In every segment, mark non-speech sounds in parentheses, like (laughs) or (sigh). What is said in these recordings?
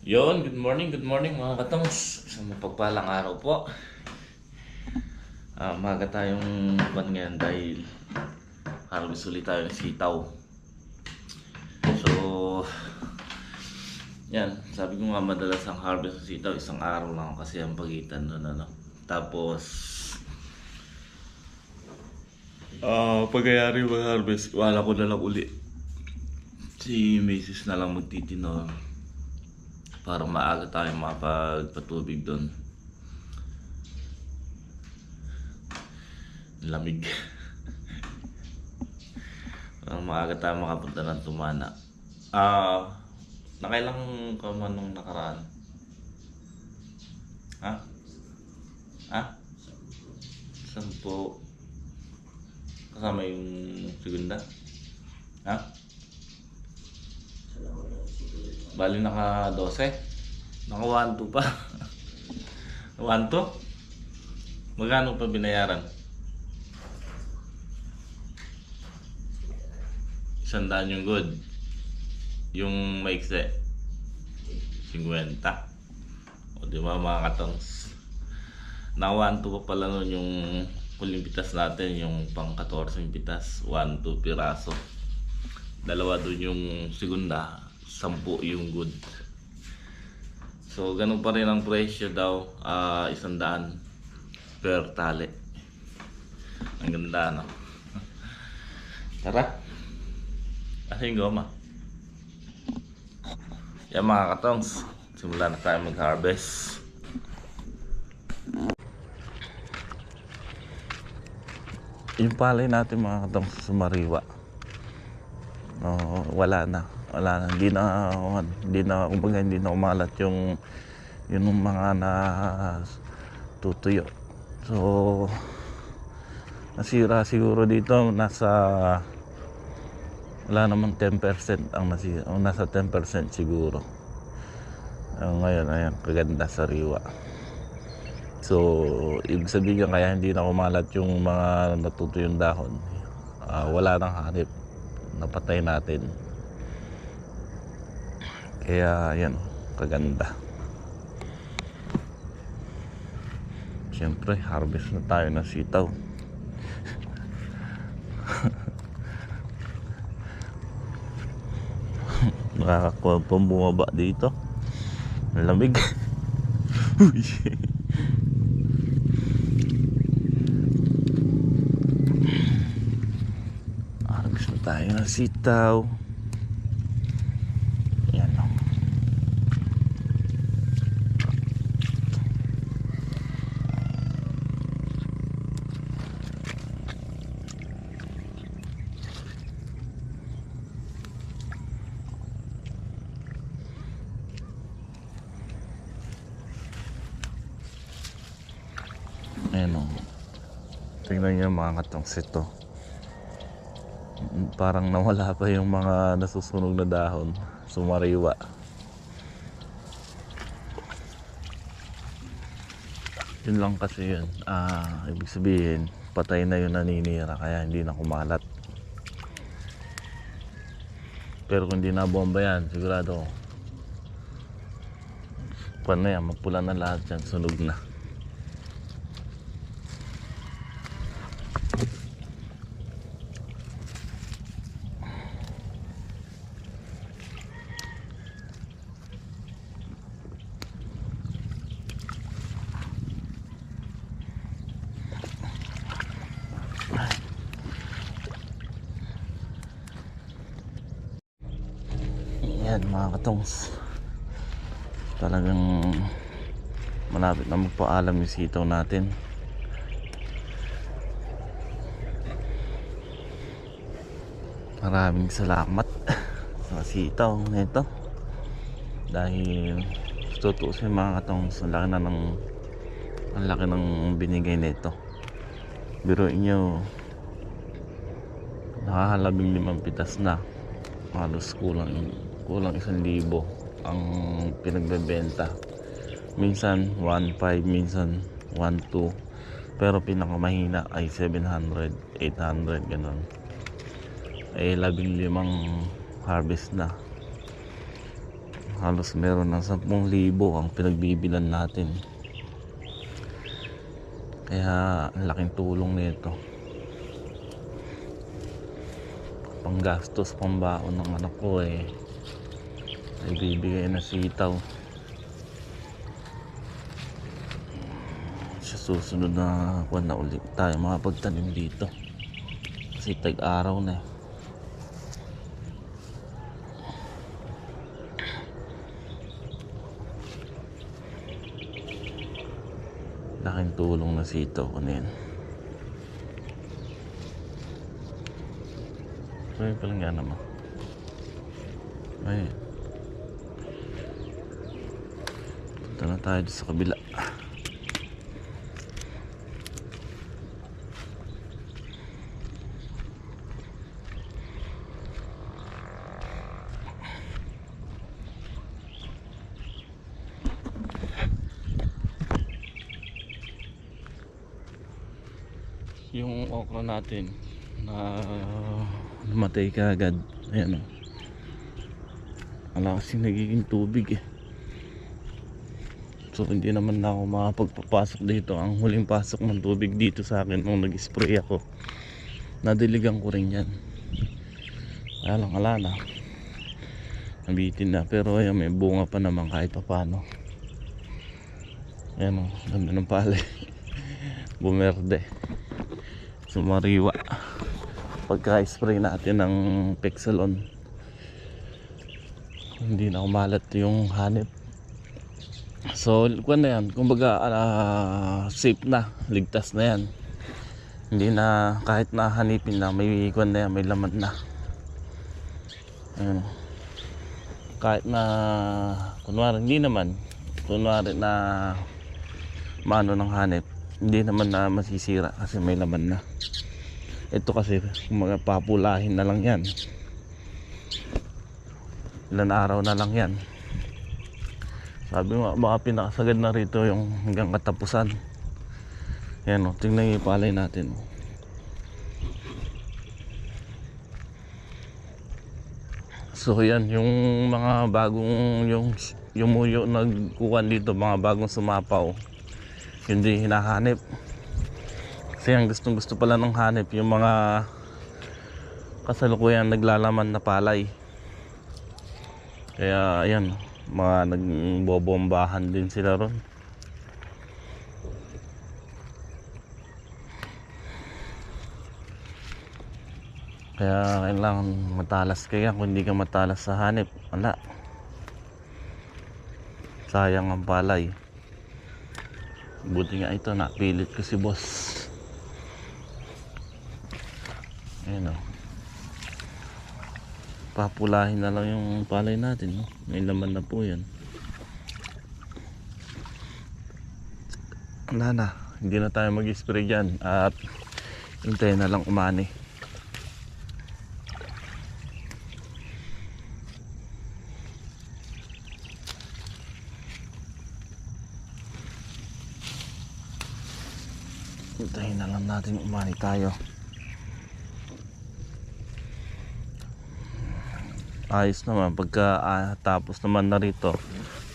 Yon, good morning, good morning mga katongs. Sa mapagpalang araw po. Ah, maga tayong ban ngayon dahil harvest ulit tayo ng sitaw. So, yan, sabi ko nga madalas ang harvest ng sitaw, isang araw lang kasi ang pagitan doon ano. Tapos, ah, pagkayari mag-harvest, wala ko na lang uli. Si Macy's na lang magtitinor para maaga tayo makapagpatubig doon. Lamig. (laughs) para maaga tayo makapunta ng tumana. Ah, nakailang ka man nung nakaraan? Ha? Ha? Sampo. Kasama yung segunda? Ha? Bali naka 12. Naka 1 2 pa. (laughs) 1 2? Magkano pa binayaran? Sandaan yung good. Yung maikse. 50. O di ba mga katongs? Naka 1 2 pa pala nun yung huling pitas natin, yung pang 14 pitas, 1 2 piraso. Dalawa dun yung segunda, sampu yung good. So, ganun pa rin ang presyo daw, ah isang daan per tali. Ang ganda, no? (laughs) Tara. Ano yung goma? Yan mga katongs, simulan na tayo mag-harvest. Yung palay natin mga katongs sa Mariwa. No, wala na. Wala na. Hindi na, hindi na, kumbaga hindi na umalat yung, yung mga na tutuyo. So, nasira siguro dito nasa wala namang 10% ang nasira, nasa 10% siguro. Uh, ngayon, ayan, kaganda sa riwa. So, ibig sabihin kaya hindi na kumalat yung mga natutuyong dahon. Ah, wala nang hanip napatay natin. Kaya yan, kaganda. Siyempre, harvest na tayo ng sitaw. (laughs) Nakakakuha pang bumaba dito. Lamig. (laughs) Uy. Harvest na tayo ng sitaw. Yan o. Ayan o. Mga katong sito. Parang nawala pa yung mga nasusunog na dahon. Sumariwa. Yun lang kasi yun. Ah, ibig sabihin, patay na yung naninira kaya hindi na kumalat. Pero kung hindi na bomba yan, sigurado Kuwan na yan, mapula na lahat yan, sunog na. Yan mga katongs. Talagang malapit na magpaalam yung sitaw natin. Maraming salamat (laughs) sa sitaw nito. Dahil tutusin mga katongs, ang laki na ng ang laki ng binigay nito. Biruin nyo, nakahalabing limang pitas na halos kulang kulang isang libo ang pinagbebenta. Minsan 1.5 minsan 1.2 pero pinakamahina ay 700 800 ganun. Eh labing limang harvest na. Halos meron ng 10,000 ang pinagbibilan natin. Kaya ang laking tulong nito. Panggastos pambaon ng anak ko eh ay bibigay na sitaw. Sa susunod na kuwan na ulit tayo mga pagtanim dito. Kasi tag-araw na eh. Laking tulong na sitaw ko na yan so yun palang yan naman. Ay punta na tayo sa kabila. Yung okra natin na namatay ka agad. Ayan o wala kasing nagiging tubig eh so hindi naman na ako makapagpapasok dito. Ang huling pasok ng tubig dito sa akin nung nag-spray ako nadiligan ko rin yan. Alang ala na. Nabitin na. Pero ayan may bunga pa naman kahit pa paano ayan o ganda ng palay (laughs) bumerde. Sumariwa. Pagka-spray natin ng Pexalon hindi na kumalat yung hanip so kung na yan. Kumbaga ah, safe na. Ligtas na yan. Hindi na kahit na hanipin na may kwan na yan may laman na. Ayun. kahit na kunwari hindi naman. Kunwari na maano ng hanip hindi naman na masisira kasi may laman na. Ito kasi mga papulahin na lang yan. Ilan araw na lang yan sabi mo baka pinakasagad na rito yung hanggang katapusan. Yan o tingnan yung palay natin. So yan yung mga bagong yung yung muyo nagkuhan dito mga bagong sumapaw hindi hinahanip. Kasi ang gustong gusto pala ng hanip yung mga kasalukuyan naglalaman na palay. Kaya ayan mga nagbobombahan din sila ron. Kaya kailangan matalas kaya kung hindi ka matalas sa hanip wala. Sayang ang palay. Buti nga ito napilit ko si boss. Ayun o papulahin na lang yung palay natin no? may laman na po yan. Wala na. Hindi na tayo mag spray dyan at hintayin na lang umani. Hintayin na lang natin umani tayo ayos naman pagka ah, tapos naman na rito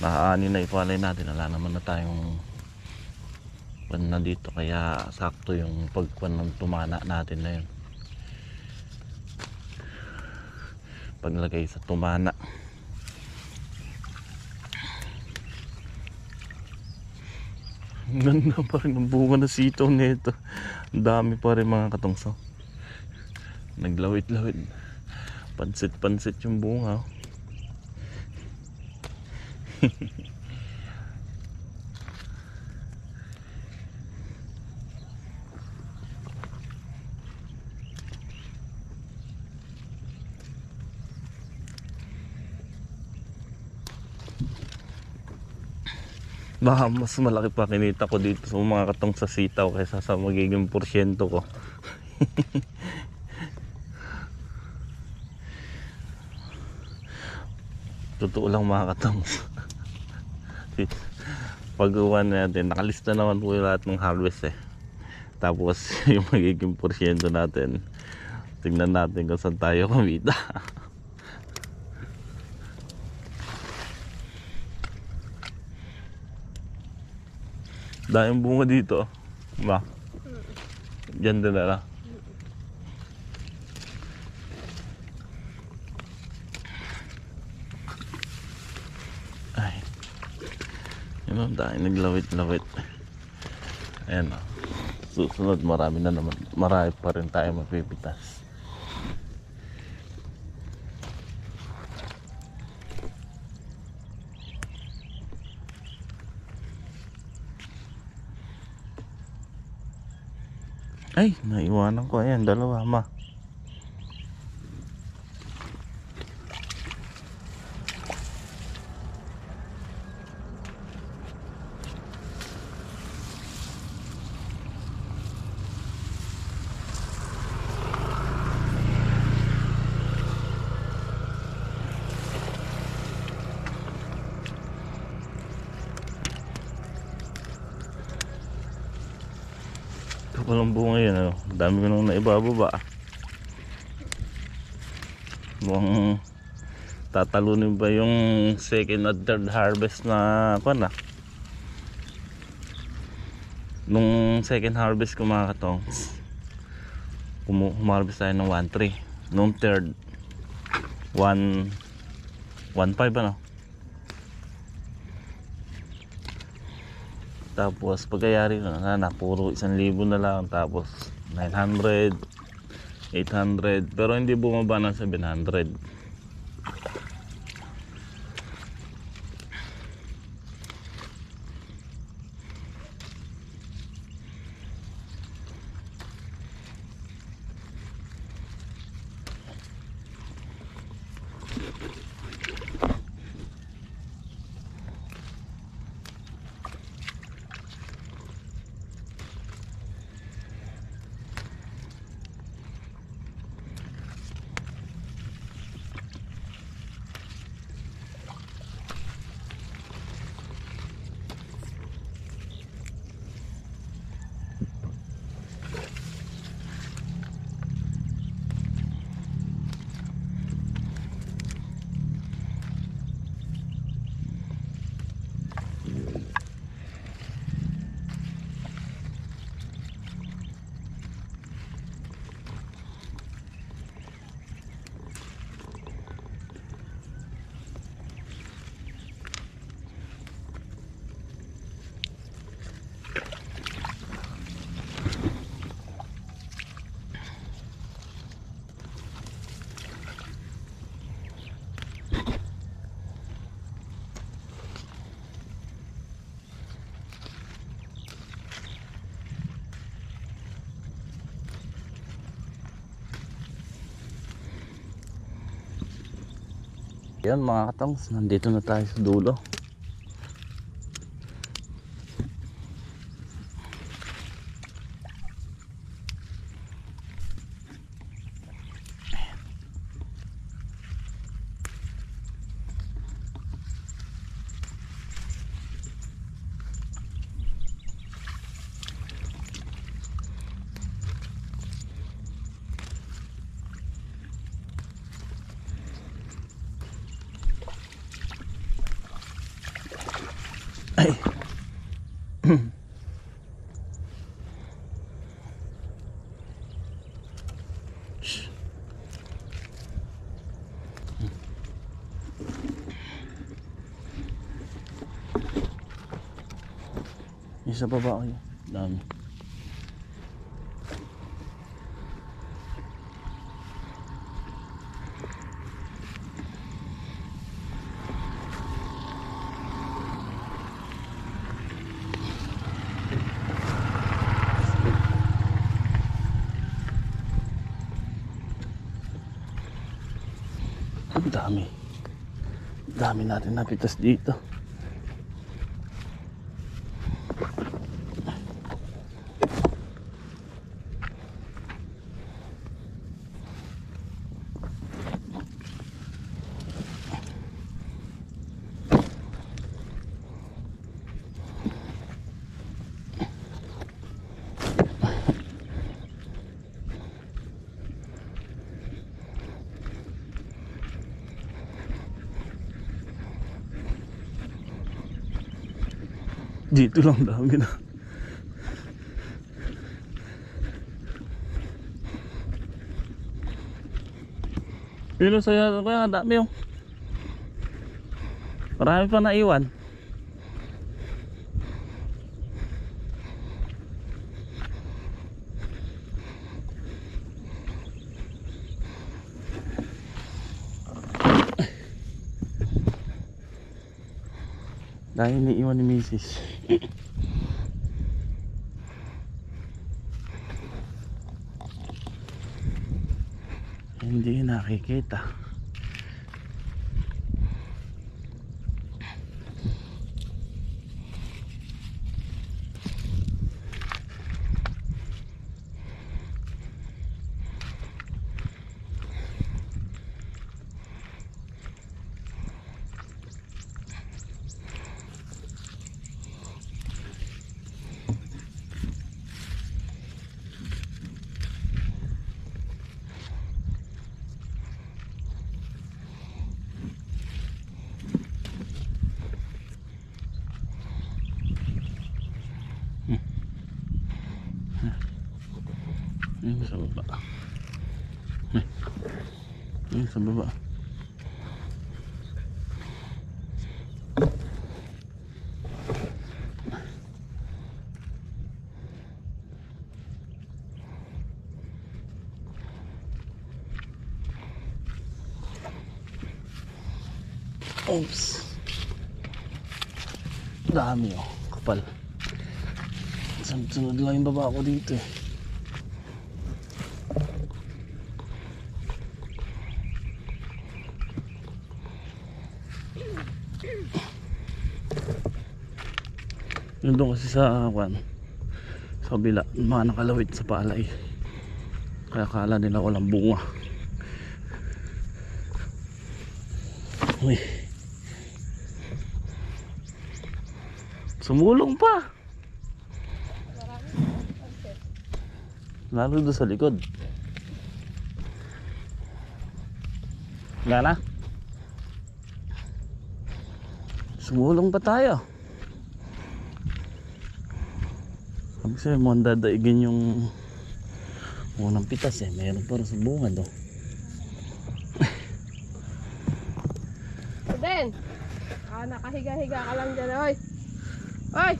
naaani na ipalay natin wala naman na tayong pan na dito kaya sakto yung pagkuan ng tumana natin na yun. Paglagay sa tumana. Ganda pa rin ang bunga na sitaw nito. Ang dami pa rin mga katungsaw naglawit-lawit pansit-pansit yung bunga. (laughs) Baka mas malaki pa kinita ko dito sa mga katong sa sitaw kaysa sa magiging porsyento ko. (laughs) totoo lang mga katong. Pag-uwan natin nakalista naman po yung lahat ng harvest eh. Tapos (laughs) yung magiging porsyento natin tingnan natin kung saan tayo kumita. Daming bunga dito oh. ba? dyan din na lang Yun o, dahil naglawit-lawit. Ayan o. Susunod, marami na naman. Marami pa rin tayo mapipitas. Ay, naiwanan ko. Ayan, dalawa, ma. Ito palang bunga yun. Ano? Dami ko nang naibababa. Mukhang tatalunin ba yung second at third harvest na ako na. Nung second harvest ko mga katongs, humarvest tayo ng 1.3. Nung third, 1 1.5 ano? Tapos pagkayari na, na, puro isang libo na lang. Tapos 900, 800. Pero hindi bumaba ng 700. Yan mga katongs, nandito na tayo sa dulo. Ay. Shh. Isa pa ba kayo? Dami. Ang dami. Dami natin napitas dito. dito lang dami na Ilo saya kaya ang dami oh. Marami pa naiwan. Dahil iniiwan ni Mrs. Hindi nakikita. Ayun sa baba. Ay. Ayun sa baba. Oops. Dami oh. Kapal. Sunod lang yung baba ko dito eh. Doon kasi sa kwan sa kabila, mga nakalawit sa palay. Kaya kala nila walang bunga. Uy. Sumulong pa. Lalo doon sa likod. Gana? Sumulong pa tayo. Sa'yo, mo ang dadaigin yung unang pitas eh. Mayroon para sa bunga do. Den! (laughs) Ah, nakahiga-higa ka lang dyan, oy! Oy!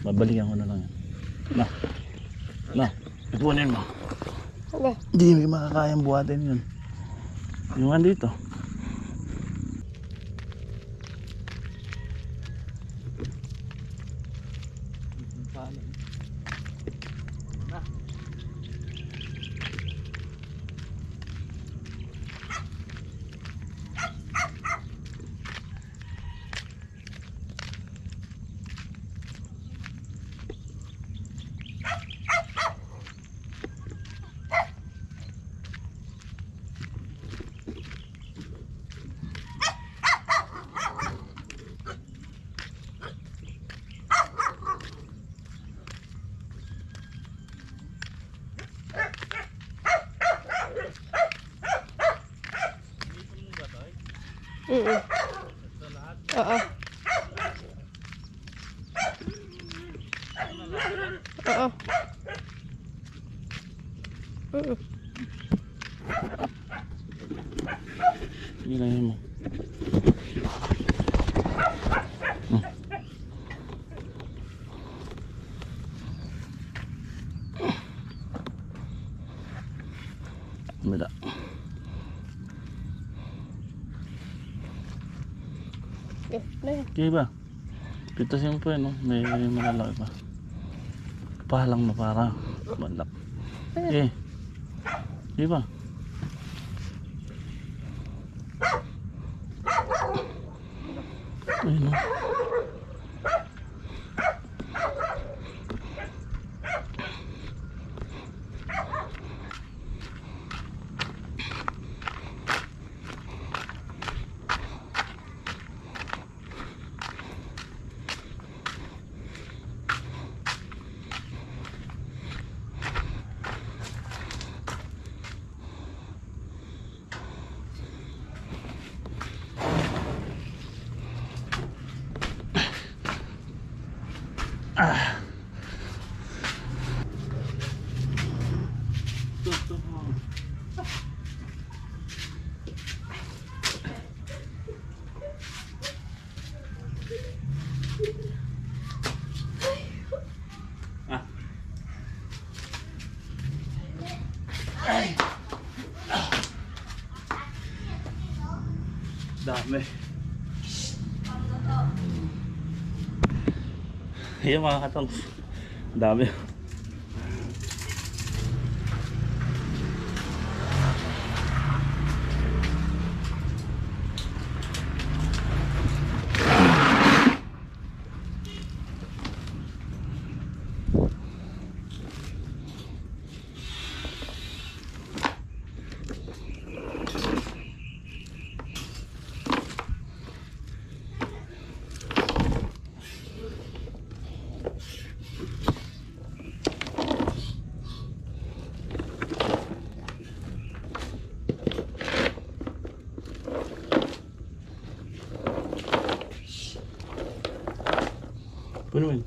Babalikan ko na lang yan. Na. Na. Ipunin mo. Hindi may makakayang buhatin yun. Yung andito. Okay, na yan. Okay ba? Pa yun, no? May malalaki pa. Pahalang na para malak. Eh. Di ba? Ayun, no? Ayan mga katong. Dami. Puno mo